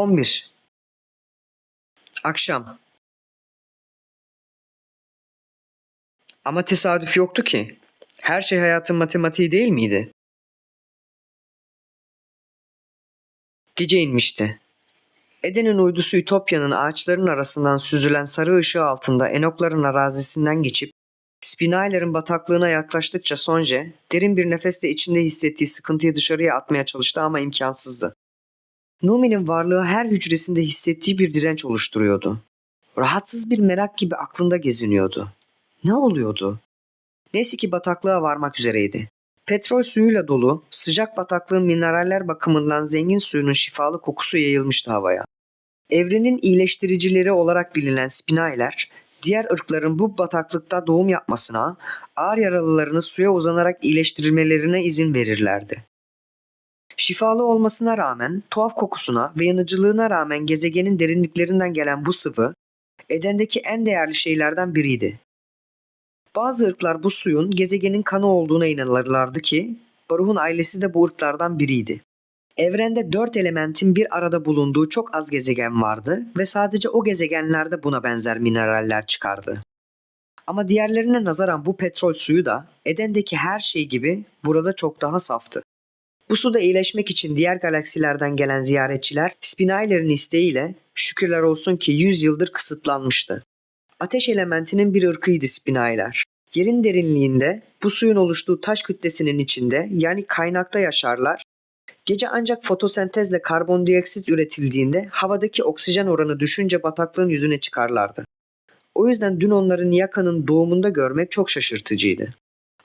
11. Akşam. Ama tesadüf yoktu ki. Her şey hayatın matematiği değil miydi? Gece inmişti. Eden'in uydusu Ütopya'nın ağaçların arasından süzülen sarı ışığı altında Enokların arazisinden geçip Spinayler'in bataklığına yaklaştıkça Sonje derin bir nefesle içinde hissettiği sıkıntıyı dışarıya atmaya çalıştı ama imkansızdı. Numi'nin varlığı her hücresinde hissettiği bir direnç oluşturuyordu. Rahatsız bir merak gibi aklında geziniyordu. Ne oluyordu? Neyse ki bataklığa varmak üzereydi. Petrol suyuyla dolu, sıcak bataklığın mineraller bakımından zengin suyunun şifalı kokusu yayılmıştı havaya. Evrenin iyileştiricileri olarak bilinen spinayler, diğer ırkların bu bataklıkta doğum yapmasına, ağır yaralılarını suya uzanarak iyileştirilmelerine izin verirlerdi. Şifalı olmasına rağmen, tuhaf kokusuna ve yanıcılığına rağmen gezegenin derinliklerinden gelen bu sıvı, Eden'deki en değerli şeylerden biriydi. Bazı ırklar bu suyun gezegenin kanı olduğuna inanırlardı ki, Baruh'un ailesi de bu ırklardan biriydi. Evrende dört elementin bir arada bulunduğu çok az gezegen vardı ve sadece o gezegenlerde buna benzer mineraller çıkardı. Ama diğerlerine nazaran bu petrol suyu da Eden'deki her şey gibi burada çok daha saftı. Bu suda iyileşmek için diğer galaksilerden gelen ziyaretçiler Spinayler'in isteğiyle şükürler olsun ki 100 yıldır kısıtlanmıştı. Ateş elementinin bir ırkıydı Spinayler. Yerin derinliğinde bu suyun oluştuğu taş kütlesinin içinde yani kaynakta yaşarlar. Gece ancak fotosentezle karbondioksit üretildiğinde havadaki oksijen oranı düşünce bataklığın yüzüne çıkarlardı. O yüzden dün onları Niyaka'nın doğumunda görmek çok şaşırtıcıydı.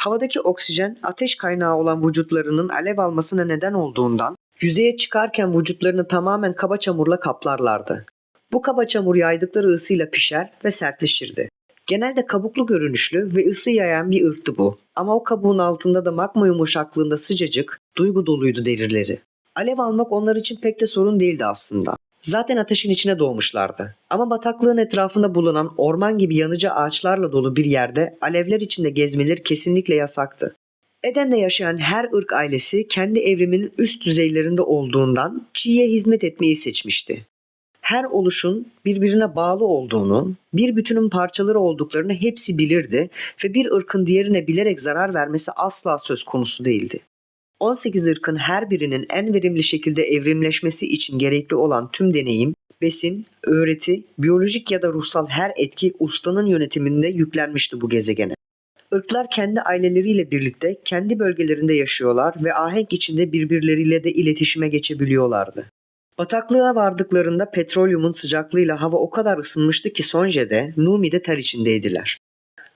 Havadaki oksijen ateş kaynağı olan vücutlarının alev almasına neden olduğundan yüzeye çıkarken vücutlarını tamamen kaba çamurla kaplarlardı. Bu kaba çamur yaydıkları ısıyla pişer ve sertleşirdi. Genelde kabuklu görünüşlü ve ısı yayan bir ırktı bu. Ama o kabuğun altında da magma yumuşaklığında sıcacık, duygu doluydu derileri. Alev almak onlar için pek de sorun değildi aslında. Zaten ateşin içine doğmuşlardı. Ama bataklığın etrafında bulunan orman gibi yanıcı ağaçlarla dolu bir yerde alevler içinde gezmeleri kesinlikle yasaktı. Eden'de yaşayan her ırk ailesi kendi evriminin üst düzeylerinde olduğundan çiğye hizmet etmeyi seçmişti her oluşun birbirine bağlı olduğunu, bir bütünün parçaları olduklarını hepsi bilirdi ve bir ırkın diğerine bilerek zarar vermesi asla söz konusu değildi. 18 ırkın her birinin en verimli şekilde evrimleşmesi için gerekli olan tüm deneyim, besin, öğreti, biyolojik ya da ruhsal her etki ustanın yönetiminde yüklenmişti bu gezegene. Irklar kendi aileleriyle birlikte kendi bölgelerinde yaşıyorlar ve ahenk içinde birbirleriyle de iletişime geçebiliyorlardı. Bataklığa vardıklarında petrolyumun sıcaklığıyla hava o kadar ısınmıştı ki Sonje'de, Numi'de ter içindeydiler.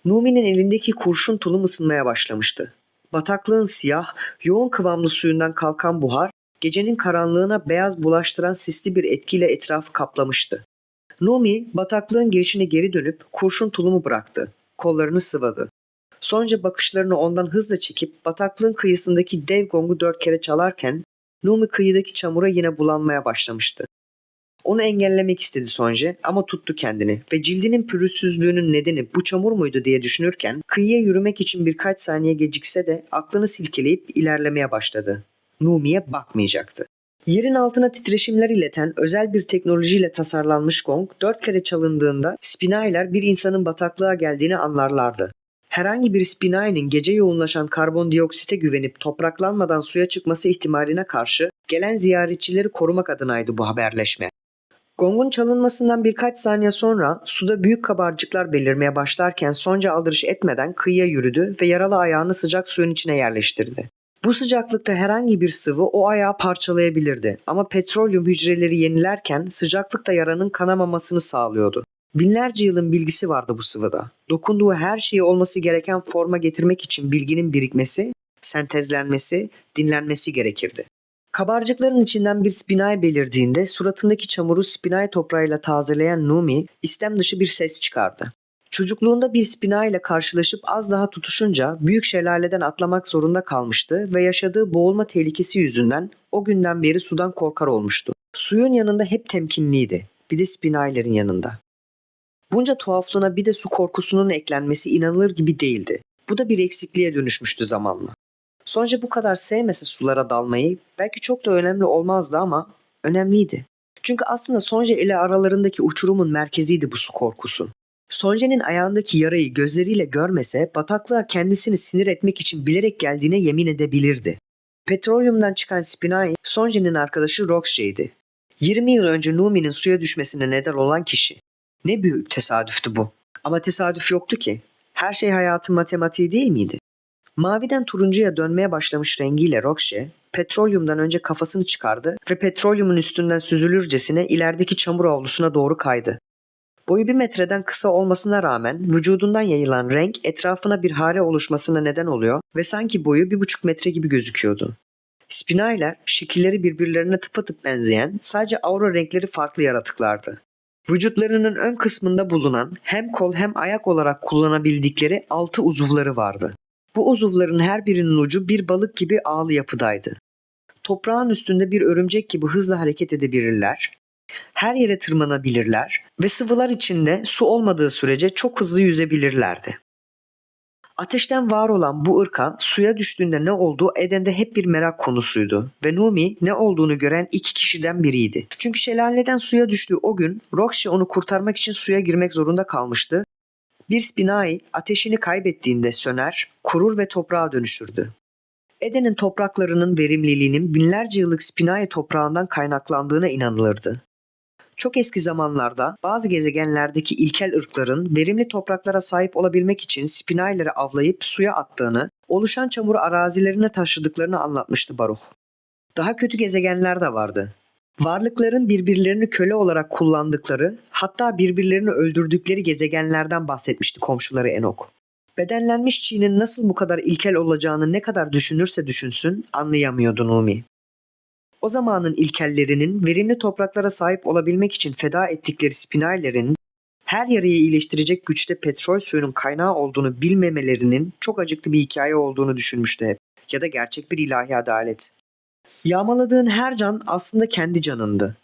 Numi'nin elindeki kurşun tulum ısınmaya başlamıştı. Bataklığın siyah, yoğun kıvamlı suyundan kalkan buhar, gecenin karanlığına beyaz bulaştıran sisli bir etkiyle etrafı kaplamıştı. Numi, bataklığın girişine geri dönüp kurşun tulumu bıraktı. Kollarını sıvadı. Sonca bakışlarını ondan hızla çekip bataklığın kıyısındaki dev gongu dört kere çalarken Numi kıyıdaki çamura yine bulanmaya başlamıştı. Onu engellemek istedi Sonje ama tuttu kendini ve cildinin pürüzsüzlüğünün nedeni bu çamur muydu diye düşünürken kıyıya yürümek için birkaç saniye gecikse de aklını silkeleyip ilerlemeye başladı. Numi'ye bakmayacaktı. Yerin altına titreşimler ileten özel bir teknolojiyle tasarlanmış gong dört kere çalındığında spinayler bir insanın bataklığa geldiğini anlarlardı. Herhangi bir spinayinin gece yoğunlaşan karbondioksite güvenip topraklanmadan suya çıkması ihtimaline karşı gelen ziyaretçileri korumak adınaydı bu haberleşme. Gongun çalınmasından birkaç saniye sonra suda büyük kabarcıklar belirmeye başlarken sonca aldırış etmeden kıyıya yürüdü ve yaralı ayağını sıcak suyun içine yerleştirdi. Bu sıcaklıkta herhangi bir sıvı o ayağı parçalayabilirdi ama petrolyum hücreleri yenilerken sıcaklıkta yaranın kanamamasını sağlıyordu. Binlerce yılın bilgisi vardı bu sıvıda. Dokunduğu her şeyi olması gereken forma getirmek için bilginin birikmesi, sentezlenmesi, dinlenmesi gerekirdi. Kabarcıkların içinden bir spinay belirdiğinde suratındaki çamuru spinay toprağıyla tazeleyen Numi istem dışı bir ses çıkardı. Çocukluğunda bir spinay ile karşılaşıp az daha tutuşunca büyük şelaleden atlamak zorunda kalmıştı ve yaşadığı boğulma tehlikesi yüzünden o günden beri sudan korkar olmuştu. Suyun yanında hep temkinliydi. Bir de spinaylerin yanında. Bunca tuhaflığına bir de su korkusunun eklenmesi inanılır gibi değildi. Bu da bir eksikliğe dönüşmüştü zamanla. Sonca bu kadar sevmese sulara dalmayı belki çok da önemli olmazdı ama önemliydi. Çünkü aslında Sonja ile aralarındaki uçurumun merkeziydi bu su korkusu. Sonja'nın ayağındaki yarayı gözleriyle görmese bataklığa kendisini sinir etmek için bilerek geldiğine yemin edebilirdi. Petrolyumdan çıkan Spinai, Sonja'nın arkadaşı Roxy'ydi. 20 yıl önce Numi'nin suya düşmesine neden olan kişi. Ne büyük tesadüftü bu. Ama tesadüf yoktu ki. Her şey hayatın matematiği değil miydi? Maviden turuncuya dönmeye başlamış rengiyle Roxy, petrolyumdan önce kafasını çıkardı ve petrolyumun üstünden süzülürcesine ilerideki çamur avlusuna doğru kaydı. Boyu bir metreden kısa olmasına rağmen vücudundan yayılan renk etrafına bir hare oluşmasına neden oluyor ve sanki boyu bir buçuk metre gibi gözüküyordu. Spinayler şekilleri birbirlerine tıpatıp benzeyen sadece aura renkleri farklı yaratıklardı. Vücutlarının ön kısmında bulunan hem kol hem ayak olarak kullanabildikleri altı uzuvları vardı. Bu uzuvların her birinin ucu bir balık gibi ağlı yapıdaydı. Toprağın üstünde bir örümcek gibi hızlı hareket edebilirler, her yere tırmanabilirler ve sıvılar içinde su olmadığı sürece çok hızlı yüzebilirlerdi. Ateşten var olan bu ırka suya düştüğünde ne olduğu Eden'de hep bir merak konusuydu ve Numi ne olduğunu gören iki kişiden biriydi. Çünkü şelaleden suya düştüğü o gün Roxy onu kurtarmak için suya girmek zorunda kalmıştı. Bir Spinai ateşini kaybettiğinde söner, kurur ve toprağa dönüşürdü. Eden'in topraklarının verimliliğinin binlerce yıllık Spinai toprağından kaynaklandığına inanılırdı. Çok eski zamanlarda bazı gezegenlerdeki ilkel ırkların verimli topraklara sahip olabilmek için spinayları avlayıp suya attığını, oluşan çamuru arazilerine taşıdıklarını anlatmıştı Baruch. Daha kötü gezegenler de vardı. Varlıkların birbirlerini köle olarak kullandıkları, hatta birbirlerini öldürdükleri gezegenlerden bahsetmişti komşuları Enok. Bedenlenmiş Çin'in nasıl bu kadar ilkel olacağını ne kadar düşünürse düşünsün anlayamıyordu Numi. O zamanın ilkellerinin verimli topraklara sahip olabilmek için feda ettikleri spinallerin her yarayı iyileştirecek güçte petrol suyunun kaynağı olduğunu bilmemelerinin çok acıklı bir hikaye olduğunu düşünmüştü hep. Ya da gerçek bir ilahi adalet. Yağmaladığın her can aslında kendi canındı.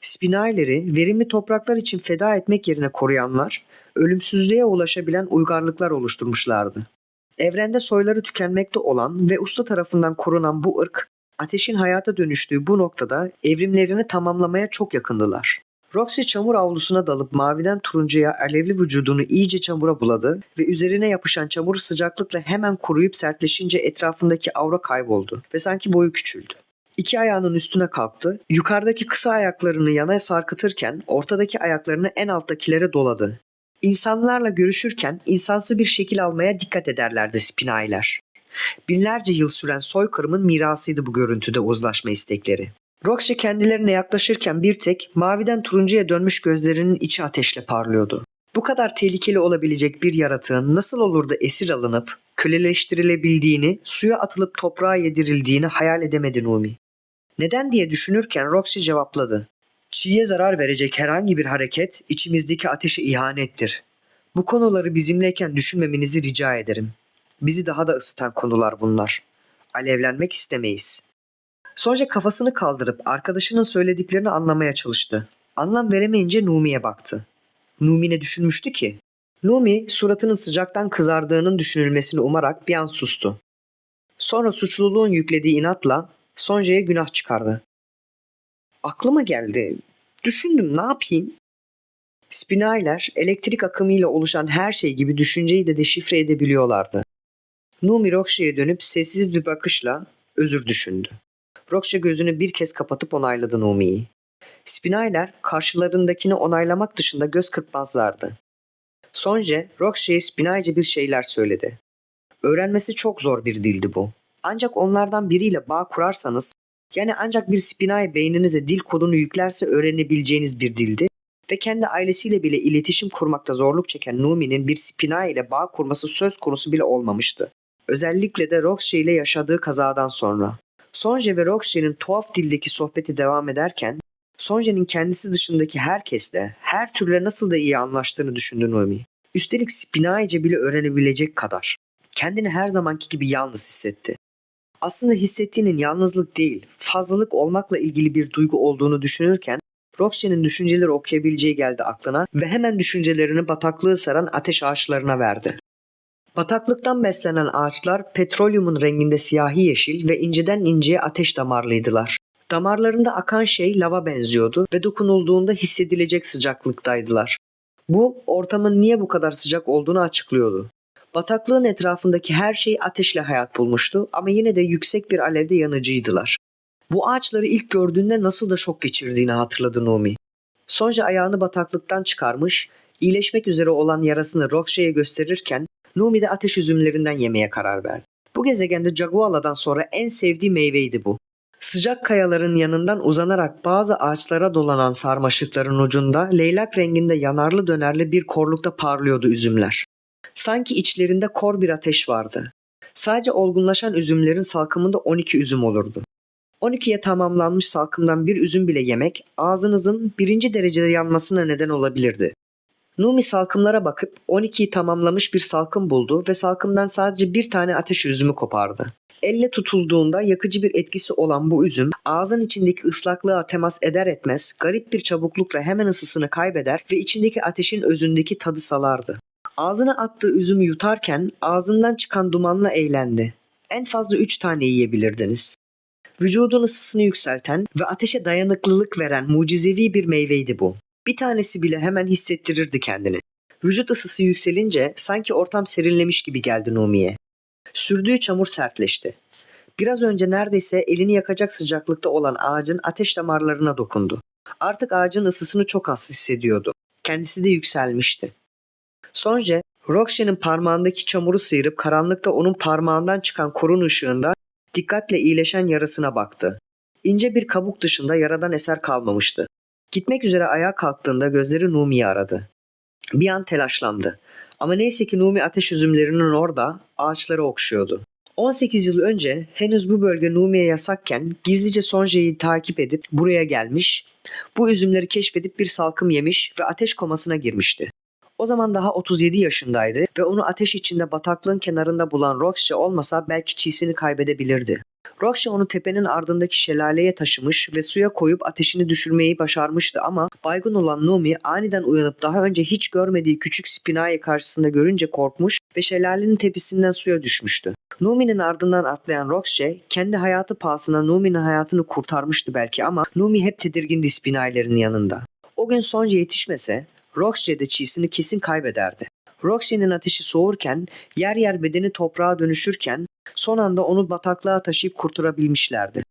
Spinalleri verimli topraklar için feda etmek yerine koruyanlar, ölümsüzlüğe ulaşabilen uygarlıklar oluşturmuşlardı. Evrende soyları tükenmekte olan ve usta tarafından korunan bu ırk, ateşin hayata dönüştüğü bu noktada evrimlerini tamamlamaya çok yakındılar. Roxy çamur avlusuna dalıp maviden turuncuya alevli vücudunu iyice çamura buladı ve üzerine yapışan çamur sıcaklıkla hemen kuruyup sertleşince etrafındaki aura kayboldu ve sanki boyu küçüldü. İki ayağının üstüne kalktı, yukarıdaki kısa ayaklarını yana sarkıtırken ortadaki ayaklarını en alttakilere doladı. İnsanlarla görüşürken insansı bir şekil almaya dikkat ederlerdi spinailer. Binlerce yıl süren soykırımın mirasıydı bu görüntüde uzlaşma istekleri. Roxy kendilerine yaklaşırken bir tek maviden turuncuya dönmüş gözlerinin içi ateşle parlıyordu. Bu kadar tehlikeli olabilecek bir yaratığın nasıl olur da esir alınıp köleleştirilebildiğini, suya atılıp toprağa yedirildiğini hayal edemedi Numi. Neden diye düşünürken Roxy cevapladı. Çiğ'ye zarar verecek herhangi bir hareket içimizdeki ateşe ihanettir. Bu konuları bizimleyken düşünmemenizi rica ederim. Bizi daha da ısıtan konular bunlar. Alevlenmek istemeyiz. Sonra kafasını kaldırıp arkadaşının söylediklerini anlamaya çalıştı. Anlam veremeyince Numi'ye baktı. Numi ne düşünmüştü ki? Numi suratının sıcaktan kızardığının düşünülmesini umarak bir an sustu. Sonra suçluluğun yüklediği inatla Sonja'ya günah çıkardı. Aklıma geldi. Düşündüm ne yapayım? Spinailer elektrik akımıyla oluşan her şey gibi düşünceyi de deşifre edebiliyorlardı. Numi Roxy'ye dönüp sessiz bir bakışla özür düşündü. Roxy gözünü bir kez kapatıp onayladı Numi'yi. Spinailer karşılarındakini onaylamak dışında göz kırpmazlardı. Sonje, Roxy'ye Spinaice bir şeyler söyledi. Öğrenmesi çok zor bir dildi bu. Ancak onlardan biriyle bağ kurarsanız, yani ancak bir Spinai beyninize dil kodunu yüklerse öğrenebileceğiniz bir dildi ve kendi ailesiyle bile iletişim kurmakta zorluk çeken Numi'nin bir Spinai ile bağ kurması söz konusu bile olmamıştı. Özellikle de Roxy ile yaşadığı kazadan sonra. Sonje ve Roxy'nin tuhaf dildeki sohbeti devam ederken Sonje'nin kendisi dışındaki herkesle her türle nasıl da iyi anlaştığını düşündü Noemi. Üstelik Spinaice bile öğrenebilecek kadar. Kendini her zamanki gibi yalnız hissetti. Aslında hissettiğinin yalnızlık değil, fazlalık olmakla ilgili bir duygu olduğunu düşünürken Roxy'nin düşünceleri okuyabileceği geldi aklına ve hemen düşüncelerini bataklığı saran ateş ağaçlarına verdi. Bataklıktan beslenen ağaçlar petrolyumun renginde siyahi yeşil ve inceden inceye ateş damarlıydılar. Damarlarında akan şey lava benziyordu ve dokunulduğunda hissedilecek sıcaklıktaydılar. Bu ortamın niye bu kadar sıcak olduğunu açıklıyordu. Bataklığın etrafındaki her şey ateşle hayat bulmuştu ama yine de yüksek bir alevde yanıcıydılar. Bu ağaçları ilk gördüğünde nasıl da şok geçirdiğini hatırladı Numi. Sonra ayağını bataklıktan çıkarmış, iyileşmek üzere olan yarasını Roxy'ye gösterirken Numi de ateş üzümlerinden yemeye karar verdi. Bu gezegende Jaguala'dan sonra en sevdiği meyveydi bu. Sıcak kayaların yanından uzanarak bazı ağaçlara dolanan sarmaşıkların ucunda leylak renginde yanarlı dönerli bir korlukta parlıyordu üzümler. Sanki içlerinde kor bir ateş vardı. Sadece olgunlaşan üzümlerin salkımında 12 üzüm olurdu. 12'ye tamamlanmış salkımdan bir üzüm bile yemek ağzınızın birinci derecede yanmasına neden olabilirdi. Numi salkımlara bakıp 12'yi tamamlamış bir salkım buldu ve salkımdan sadece bir tane ateş üzümü kopardı. Elle tutulduğunda yakıcı bir etkisi olan bu üzüm ağzın içindeki ıslaklığa temas eder etmez garip bir çabuklukla hemen ısısını kaybeder ve içindeki ateşin özündeki tadı salardı. Ağzına attığı üzümü yutarken ağzından çıkan dumanla eğlendi. En fazla 3 tane yiyebilirdiniz. Vücudun ısısını yükselten ve ateşe dayanıklılık veren mucizevi bir meyveydi bu. Bir tanesi bile hemen hissettirirdi kendini. Vücut ısısı yükselince sanki ortam serinlemiş gibi geldi Numi'ye. Sürdüğü çamur sertleşti. Biraz önce neredeyse elini yakacak sıcaklıkta olan ağacın ateş damarlarına dokundu. Artık ağacın ısısını çok az hissediyordu. Kendisi de yükselmişti. Sonce Roxy'nin parmağındaki çamuru sıyırıp karanlıkta onun parmağından çıkan korun ışığında dikkatle iyileşen yarasına baktı. İnce bir kabuk dışında yaradan eser kalmamıştı. Gitmek üzere ayağa kalktığında gözleri Numi'yi aradı. Bir an telaşlandı. Ama neyse ki Numi ateş üzümlerinin orada ağaçları okşuyordu. 18 yıl önce henüz bu bölge Numi'ye yasakken gizlice Sonja'yı takip edip buraya gelmiş, bu üzümleri keşfedip bir salkım yemiş ve ateş komasına girmişti. O zaman daha 37 yaşındaydı ve onu ateş içinde bataklığın kenarında bulan Roxy olmasa belki çiğsini kaybedebilirdi. Roxy onu tepenin ardındaki şelaleye taşımış ve suya koyup ateşini düşürmeyi başarmıştı ama baygın olan Numi aniden uyanıp daha önce hiç görmediği küçük Spina'yı karşısında görünce korkmuş ve şelalenin tepesinden suya düşmüştü. Numi'nin ardından atlayan Roxy kendi hayatı pahasına Numi'nin hayatını kurtarmıştı belki ama Numi hep tedirgindi Spina'lerin yanında. O gün Sonja yetişmese Roxy de çiğsini kesin kaybederdi. Roxy'nin ateşi soğurken, yer yer bedeni toprağa dönüşürken son anda onu bataklığa taşıyıp kurtarabilmişlerdi.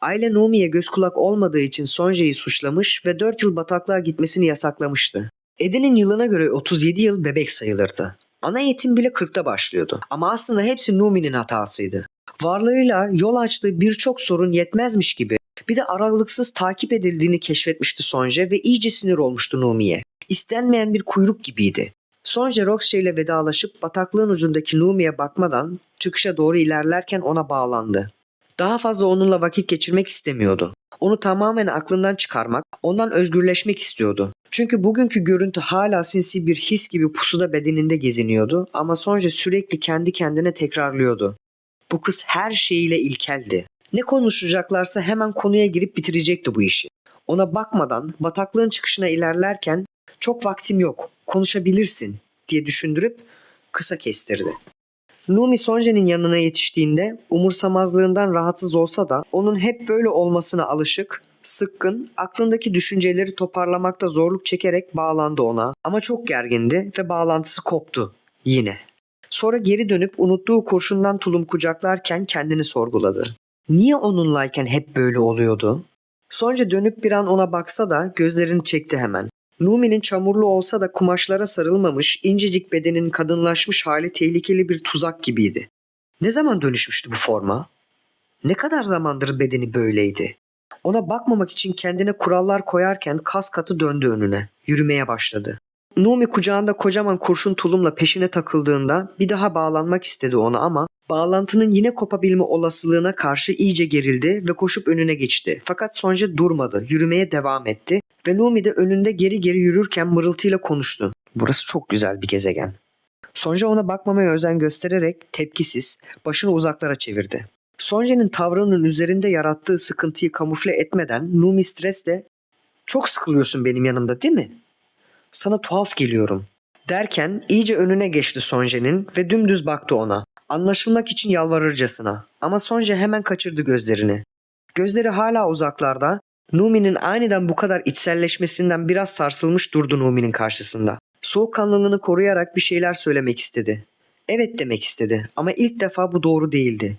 Aile Numi'ye göz kulak olmadığı için Sonja'yı suçlamış ve 4 yıl bataklığa gitmesini yasaklamıştı. Eden'in yılına göre 37 yıl bebek sayılırdı. Ana eğitim bile 40'ta başlıyordu. Ama aslında hepsi Numi'nin hatasıydı. Varlığıyla yol açtığı birçok sorun yetmezmiş gibi bir de aralıksız takip edildiğini keşfetmişti Sonja ve iyice sinir olmuştu Numi'ye. İstenmeyen bir kuyruk gibiydi. Sonja Roxy ile vedalaşıp bataklığın ucundaki Numi'ye bakmadan çıkışa doğru ilerlerken ona bağlandı. Daha fazla onunla vakit geçirmek istemiyordu. Onu tamamen aklından çıkarmak, ondan özgürleşmek istiyordu. Çünkü bugünkü görüntü hala sinsi bir his gibi pusuda bedeninde geziniyordu ama Sonja sürekli kendi kendine tekrarlıyordu. Bu kız her şeyiyle ilkeldi. Ne konuşacaklarsa hemen konuya girip bitirecekti bu işi. Ona bakmadan bataklığın çıkışına ilerlerken çok vaktim yok, konuşabilirsin diye düşündürüp kısa kestirdi. Numi Sonja'nın yanına yetiştiğinde umursamazlığından rahatsız olsa da onun hep böyle olmasına alışık, sıkkın, aklındaki düşünceleri toparlamakta zorluk çekerek bağlandı ona ama çok gergindi ve bağlantısı koptu yine. Sonra geri dönüp unuttuğu kurşundan tulum kucaklarken kendini sorguladı. Niye onunlayken hep böyle oluyordu? Sonca dönüp bir an ona baksa da gözlerini çekti hemen. Numi'nin çamurlu olsa da kumaşlara sarılmamış, incecik bedenin kadınlaşmış hali tehlikeli bir tuzak gibiydi. Ne zaman dönüşmüştü bu forma? Ne kadar zamandır bedeni böyleydi? Ona bakmamak için kendine kurallar koyarken kas katı döndü önüne. Yürümeye başladı. Numi kucağında kocaman kurşun tulumla peşine takıldığında bir daha bağlanmak istedi ona ama bağlantının yine kopabilme olasılığına karşı iyice gerildi ve koşup önüne geçti. Fakat Sonja durmadı, yürümeye devam etti ve Numi de önünde geri geri yürürken mırıltıyla konuştu. Burası çok güzel bir gezegen. Sonja ona bakmamaya özen göstererek tepkisiz, başını uzaklara çevirdi. Sonja'nın tavrının üzerinde yarattığı sıkıntıyı kamufle etmeden Numi stresle ''Çok sıkılıyorsun benim yanımda değil mi?'' Sana tuhaf geliyorum. Derken iyice önüne geçti Sonje'nin ve dümdüz baktı ona. Anlaşılmak için yalvarırcasına. Ama Sonje hemen kaçırdı gözlerini. Gözleri hala uzaklarda. Numi'nin aniden bu kadar içselleşmesinden biraz sarsılmış durdu Numi'nin karşısında. Soğukkanlılığını koruyarak bir şeyler söylemek istedi. Evet demek istedi ama ilk defa bu doğru değildi.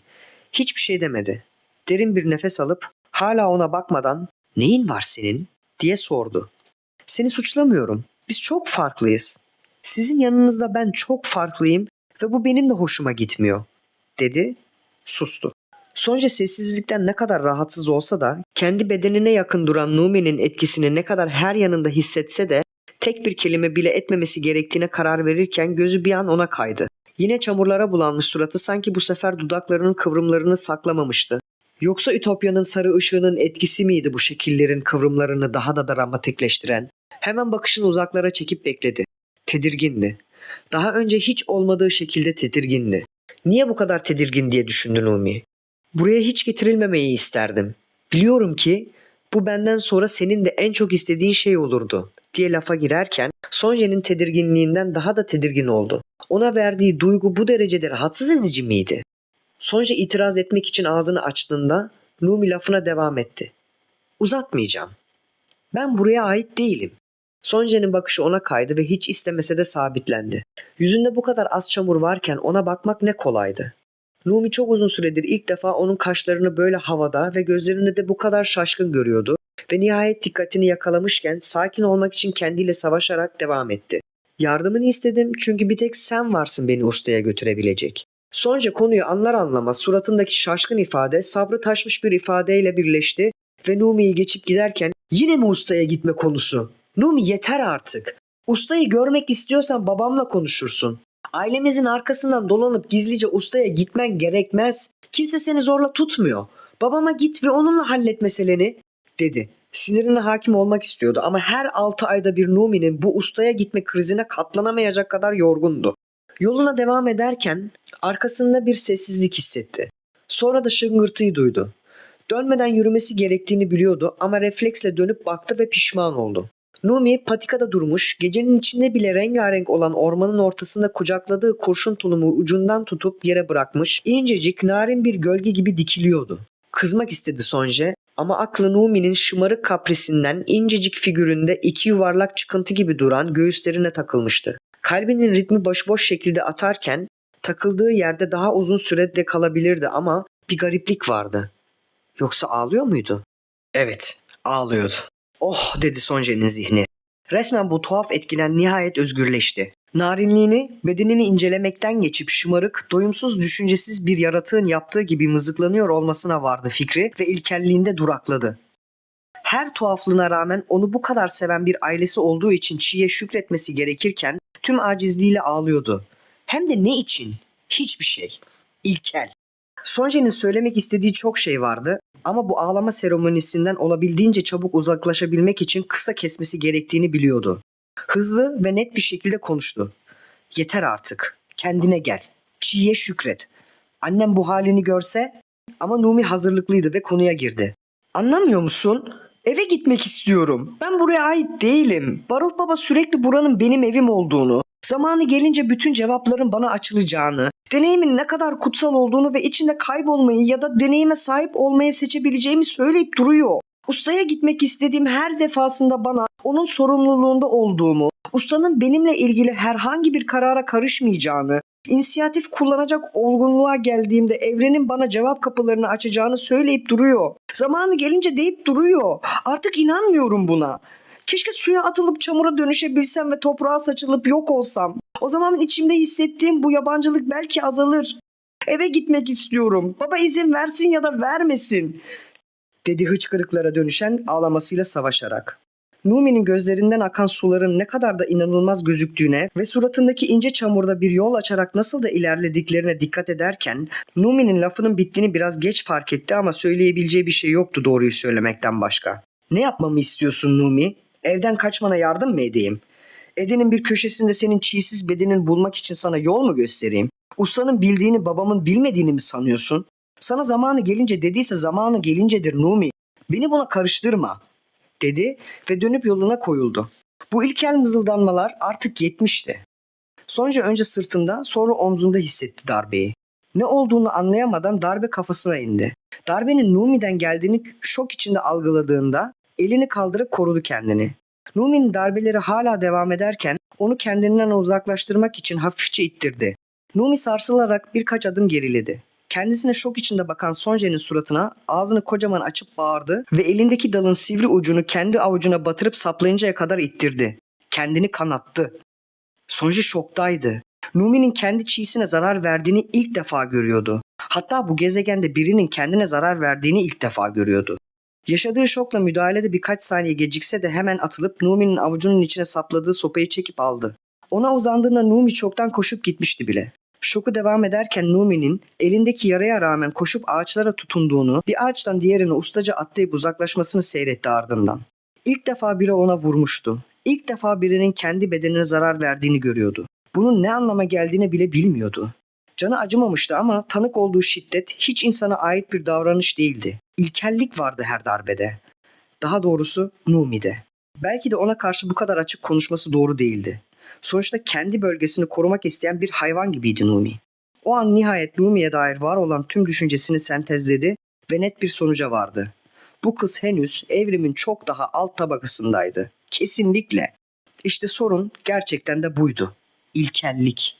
Hiçbir şey demedi. Derin bir nefes alıp hala ona bakmadan "Neyin var senin?" diye sordu. "Seni suçlamıyorum. Biz çok farklıyız. Sizin yanınızda ben çok farklıyım ve bu benim de hoşuma gitmiyor." dedi. Sustu. Sonca sessizlikten ne kadar rahatsız olsa da kendi bedenine yakın duran Numi'nin etkisini ne kadar her yanında hissetse de tek bir kelime bile etmemesi gerektiğine karar verirken gözü bir an ona kaydı. Yine çamurlara bulanmış suratı sanki bu sefer dudaklarının kıvrımlarını saklamamıştı. Yoksa Ütopya'nın sarı ışığının etkisi miydi bu şekillerin kıvrımlarını daha da dramatikleştiren? Hemen bakışını uzaklara çekip bekledi. Tedirgindi. Daha önce hiç olmadığı şekilde tedirgindi. Niye bu kadar tedirgin diye düşündü Numi. Buraya hiç getirilmemeyi isterdim. Biliyorum ki bu benden sonra senin de en çok istediğin şey olurdu diye lafa girerken Sonja'nın tedirginliğinden daha da tedirgin oldu. Ona verdiği duygu bu derecede rahatsız edici miydi? Sonja itiraz etmek için ağzını açtığında Numi lafına devam etti. Uzatmayacağım. Ben buraya ait değilim. Sonja'nın bakışı ona kaydı ve hiç istemese de sabitlendi. Yüzünde bu kadar az çamur varken ona bakmak ne kolaydı. Numi çok uzun süredir ilk defa onun kaşlarını böyle havada ve gözlerini de bu kadar şaşkın görüyordu ve nihayet dikkatini yakalamışken sakin olmak için kendiyle savaşarak devam etti. Yardımını istedim çünkü bir tek sen varsın beni ustaya götürebilecek. Sonca konuyu anlar anlamaz suratındaki şaşkın ifade sabrı taşmış bir ifadeyle birleşti ve Numi'yi geçip giderken yine mi ustaya gitme konusu? Numi yeter artık. Ustayı görmek istiyorsan babamla konuşursun. Ailemizin arkasından dolanıp gizlice ustaya gitmen gerekmez. Kimse seni zorla tutmuyor. Babama git ve onunla hallet meseleni, dedi. Sinirine hakim olmak istiyordu ama her 6 ayda bir Numi'nin bu ustaya gitme krizine katlanamayacak kadar yorgundu. Yoluna devam ederken arkasında bir sessizlik hissetti. Sonra da şıngırtıyı duydu. Dönmeden yürümesi gerektiğini biliyordu ama refleksle dönüp baktı ve pişman oldu. Numi patikada durmuş, gecenin içinde bile rengarenk olan ormanın ortasında kucakladığı kurşun tulumu ucundan tutup yere bırakmış, incecik, narin bir gölge gibi dikiliyordu. Kızmak istedi Sonje ama aklı Numi'nin şımarık kaprisinden incecik figüründe iki yuvarlak çıkıntı gibi duran göğüslerine takılmıştı. Kalbinin ritmi başıboş şekilde atarken takıldığı yerde daha uzun sürede kalabilirdi ama bir gariplik vardı. Yoksa ağlıyor muydu? Evet, ağlıyordu. Oh dedi Sonje'nin zihni. Resmen bu tuhaf etkilen nihayet özgürleşti. Narinliğini, bedenini incelemekten geçip şımarık, doyumsuz, düşüncesiz bir yaratığın yaptığı gibi mızıklanıyor olmasına vardı fikri ve ilkelliğinde durakladı. Her tuhaflığına rağmen onu bu kadar seven bir ailesi olduğu için Çiğ'e şükretmesi gerekirken tüm acizliğiyle ağlıyordu. Hem de ne için? Hiçbir şey. İlkel. Sonje'nin söylemek istediği çok şey vardı ama bu ağlama seremonisinden olabildiğince çabuk uzaklaşabilmek için kısa kesmesi gerektiğini biliyordu. Hızlı ve net bir şekilde konuştu. Yeter artık. Kendine gel. Çiğ'ye şükret. Annem bu halini görse ama Numi hazırlıklıydı ve konuya girdi. Anlamıyor musun? Eve gitmek istiyorum. Ben buraya ait değilim. Baruch Baba sürekli buranın benim evim olduğunu, zamanı gelince bütün cevapların bana açılacağını, deneyimin ne kadar kutsal olduğunu ve içinde kaybolmayı ya da deneyime sahip olmayı seçebileceğimi söyleyip duruyor. Ustaya gitmek istediğim her defasında bana onun sorumluluğunda olduğumu, ustanın benimle ilgili herhangi bir karara karışmayacağını, inisiyatif kullanacak olgunluğa geldiğimde evrenin bana cevap kapılarını açacağını söyleyip duruyor. Zamanı gelince deyip duruyor. Artık inanmıyorum buna. Keşke suya atılıp çamura dönüşebilsem ve toprağa saçılıp yok olsam. O zaman içimde hissettiğim bu yabancılık belki azalır. Eve gitmek istiyorum. Baba izin versin ya da vermesin. Dedi hıçkırıklara dönüşen ağlamasıyla savaşarak. Numi'nin gözlerinden akan suların ne kadar da inanılmaz gözüktüğüne ve suratındaki ince çamurda bir yol açarak nasıl da ilerlediklerine dikkat ederken Numi'nin lafının bittiğini biraz geç fark etti ama söyleyebileceği bir şey yoktu doğruyu söylemekten başka. Ne yapmamı istiyorsun Numi? Evden kaçmana yardım mı edeyim? Edenin bir köşesinde senin çiğsiz bedenin bulmak için sana yol mu göstereyim? Ustanın bildiğini babamın bilmediğini mi sanıyorsun? Sana zamanı gelince dediyse zamanı gelincedir Numi. Beni buna karıştırma dedi ve dönüp yoluna koyuldu. Bu ilkel mızıldanmalar artık yetmişti. Sonca önce sırtında sonra omzunda hissetti darbeyi. Ne olduğunu anlayamadan darbe kafasına indi. Darbenin Numi'den geldiğini şok içinde algıladığında elini kaldırıp korudu kendini. Numi'nin darbeleri hala devam ederken onu kendinden uzaklaştırmak için hafifçe ittirdi. Numi sarsılarak birkaç adım geriledi. Kendisine şok içinde bakan Sonje'nin suratına ağzını kocaman açıp bağırdı ve elindeki dalın sivri ucunu kendi avucuna batırıp saplayıncaya kadar ittirdi. Kendini kanattı. Sonje şoktaydı. Numi'nin kendi çiğsine zarar verdiğini ilk defa görüyordu. Hatta bu gezegende birinin kendine zarar verdiğini ilk defa görüyordu. Yaşadığı şokla müdahalede birkaç saniye gecikse de hemen atılıp Numi'nin avucunun içine sapladığı sopayı çekip aldı. Ona uzandığında Numi çoktan koşup gitmişti bile. Şoku devam ederken Numi'nin elindeki yaraya rağmen koşup ağaçlara tutunduğunu, bir ağaçtan diğerine ustaca atlayıp uzaklaşmasını seyretti ardından. İlk defa biri ona vurmuştu. İlk defa birinin kendi bedenine zarar verdiğini görüyordu. Bunun ne anlama geldiğini bile bilmiyordu. Canı acımamıştı ama tanık olduğu şiddet hiç insana ait bir davranış değildi. İlkellik vardı her darbede. Daha doğrusu Numi'de. Belki de ona karşı bu kadar açık konuşması doğru değildi. Sonuçta kendi bölgesini korumak isteyen bir hayvan gibiydi Numi. O an nihayet Numi'ye dair var olan tüm düşüncesini sentezledi ve net bir sonuca vardı. Bu kız henüz evrimin çok daha alt tabakasındaydı. Kesinlikle. İşte sorun gerçekten de buydu. İlkellik.